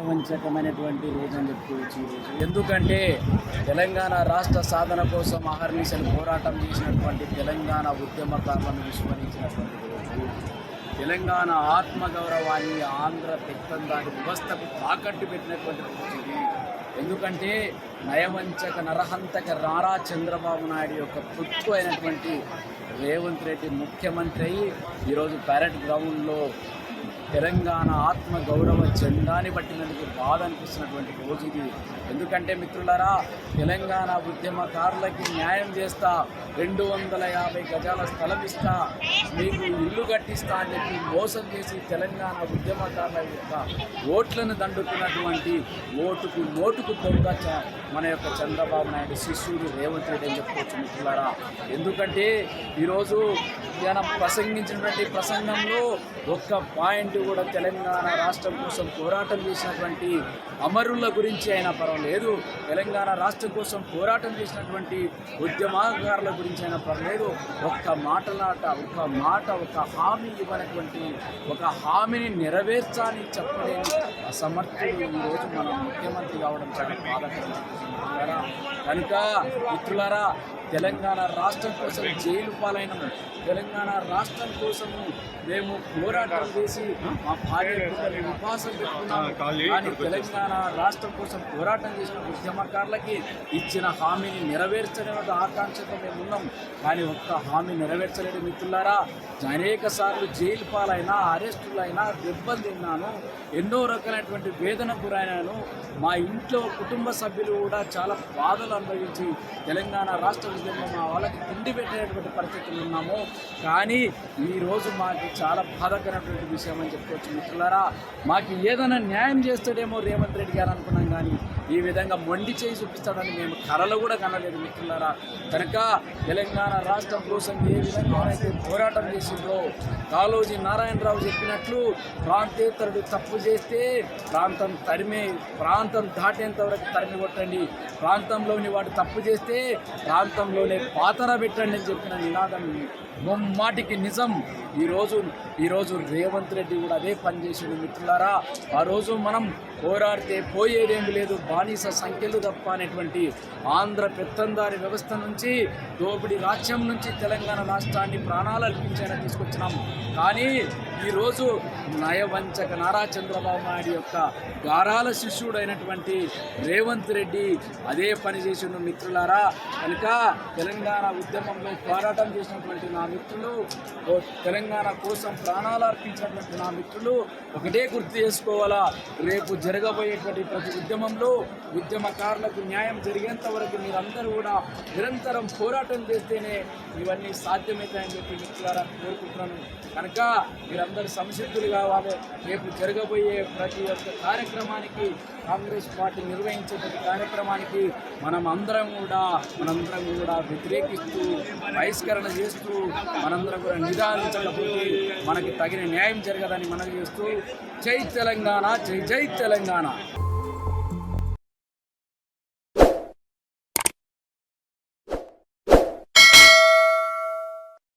చారిత్రాత్మకమైనటువంటి రోజు అని చెప్పుకోవచ్చు ఎందుకంటే తెలంగాణ రాష్ట్ర సాధన కోసం అహర్నిశలు పోరాటం చేసినటువంటి తెలంగాణ ఉద్యమకారులను విస్మరించినటువంటి రోజు. తెలంగాణ ఆత్మగౌరవాన్ని ఆంధ్ర పెత్తందారి వ్యవస్థకు తాకట్టు పెట్టినటువంటి రోజు ఎందుకంటే నయవంచక నరహంతక నారా చంద్రబాబు నాయుడు యొక్క పుత్తు అయినటువంటి రేవంత్ రెడ్డి ముఖ్యమంత్రి అయ్యి ఈరోజు ప్యారెట్ గ్రౌండ్లో తెలంగాణ ఆత్మ గౌరవ జెండాని పట్టినందుకు బాధ అనిపిస్తున్నటువంటి రోజు ఇది ఎందుకంటే మిత్రులారా తెలంగాణ ఉద్యమకారులకి న్యాయం చేస్తా రెండు వందల యాభై గజాల స్థలం ఇస్తా మీకు ఇల్లు కట్టిస్తా అని చెప్పి మోసం చేసి తెలంగాణ ఉద్యమకారుల యొక్క ఓట్లను దండుకున్నటువంటి ఓటుకు నోటుకు దొంగ చ- మన యొక్క చంద్రబాబు నాయుడు శిష్యుడు రేవంత్ రెడ్డి అని చెప్పుకోవచ్చు మిత్రులారా. ఎందుకంటే ఈరోజు ఆయన ప్రసంగించినటువంటి ప్రసంగంలో ఒక్క పాయింట్ కూడా తెలంగాణ రాష్ట్రం కోసం పోరాటం చేసినటువంటి అమరుల గురించి అయినా పర్వాలేదు. తెలంగాణ రాష్ట్రం కోసం పోరాటం చేసినటువంటి ఉద్యమకారుల గురించి అయినా పర్వాలేదు. ఒక్క మాటలాట ఒక మాట ఒక హామీ ఇవ్వనటువంటి ఒక హామీని నెరవేర్చాలని చెప్పలేని అసమర్థుడు ఈరోజు మనం ముఖ్యమంత్రి కావడం చాలా బాధాకరం. కనుక మిత్రులారా తెలంగాణ రాష్ట్రం కోసం జైలు పాలైనము తెలంగాణ రాష్ట్రం కోసము మేము పోరాటం చేసి మా భార్య ఉపాసం పెట్టుకున్నాము. కానీ తెలంగాణ రాష్ట్రం కోసం పోరాటం చేసిన ఉద్యమకారులకి ఇచ్చిన హామీని నెరవేర్చడం ఒక ఆకాంక్షతో మేము ఉన్నాం. కానీ ఒక్క హామీ నెరవేర్చలేడు మిత్రులారా అనేక సార్లు జైలు పాలైనా అరెస్టులైనా దెబ్బలు తిన్నాను ఎన్నో రకాలైనటువంటి వేదన గురైనాను. మా ఇంట్లో కుటుంబ సభ్యులు కూడా చాలా బాధలు అనుభవించి తెలంగాణ రాష్ట్ర ఉద్యమం మా వాళ్ళకి తిండి పెట్టేటువంటి పరిస్థితులు ఉన్నాము. కానీ ఈరోజు మాకు చాలా బాధకరమైనటువంటి విషయం అని చెప్పుకోవచ్చు మిత్రులారా. మాకు ఏదైనా న్యాయం చేస్తాడేమో రేవంత్ రెడ్డి గారు అనుకున్నాం కానీ ఈ విధంగా మొండి చేయి చూపిస్తాడని మేము కళలు కూడా కనలేదు మిత్రులారా. కనుక తెలంగాణ రాష్ట్రం కోసం ఏ విధంగా అయితే పోరాటం చేసిందో కాళోజీ నారాయణరావు చెప్పినట్లు ప్రాంతేతరుడు తప్పు చేస్తే ప్రాంతం తరిమే ప్రాంతం దాటేంత వరకు తరిమి కొట్టండి. ప్రాంతంలోని వాడు తప్పు చేస్తే ప్రాంతంలోనే పాతర పెట్టండి అని చెప్పిన నినాదం ముమ్మాటికి నిజం. ఈరోజు ఈరోజు రేవంత్ రెడ్డి కూడా అదే పని చేసిండు మిత్రులారా. ఆ రోజు మనం పోరాడితే పోయేదేమి లేదు. బానిస సంఖ్యలు తప్ప అనేటువంటి ఆంధ్ర పెత్తందారి వ్యవస్థ నుంచి దోపిడి రాజ్యం నుంచి తెలంగాణ రాష్ట్రాన్ని ప్రాణాలు అర్పించేలా తీసుకొచ్చినాం. కానీ ఈరోజు నయవంచక నారా చంద్రబాబు నాయుడు యొక్క గారాల శిష్యుడైనటువంటి రేవంత్ రెడ్డి అదే పని చేసిండు మిత్రులారా. కనుక తెలంగాణ ఉద్యమంలో పోరాటం చేసినటువంటి నా మిత్రులు ఓ తెలంగాణ కోసం ప్రాణాలు అర్పించినటువంటి నా మిత్రులు ఒకటే గుర్తు చేసుకోవాలా రేపు జరగబోయేటువంటి ప్రతి ఉద్యమంలో ఉద్యమకారులకు న్యాయం జరిగేంత వరకు మీరందరూ కూడా నిరంతరం పోరాటం చేస్తేనే ఇవన్నీ సాధ్యమవుతాయని చెప్పి మిత్రులారా కోరుకుంటున్నాను. కనుక మీరందరూ సంసిద్ధులు కావాలి రేపు జరగబోయే ప్రతి ఒక్క కార్యక్రమానికి కాంగ్రెస్ పార్టీ నిర్వహించే ప్రతి కార్యక్రమానికి మనం అందరం కూడా మనందరం కూడా వ్యతిరేకిస్తూ బహిష్కరణ చేస్తూ మనందరం కూడా నిదానించకపోతే మనకి తగిన న్యాయం జరగదని మనం చేస్తూ జై తెలంగాణ జై జై తెలంగాణ.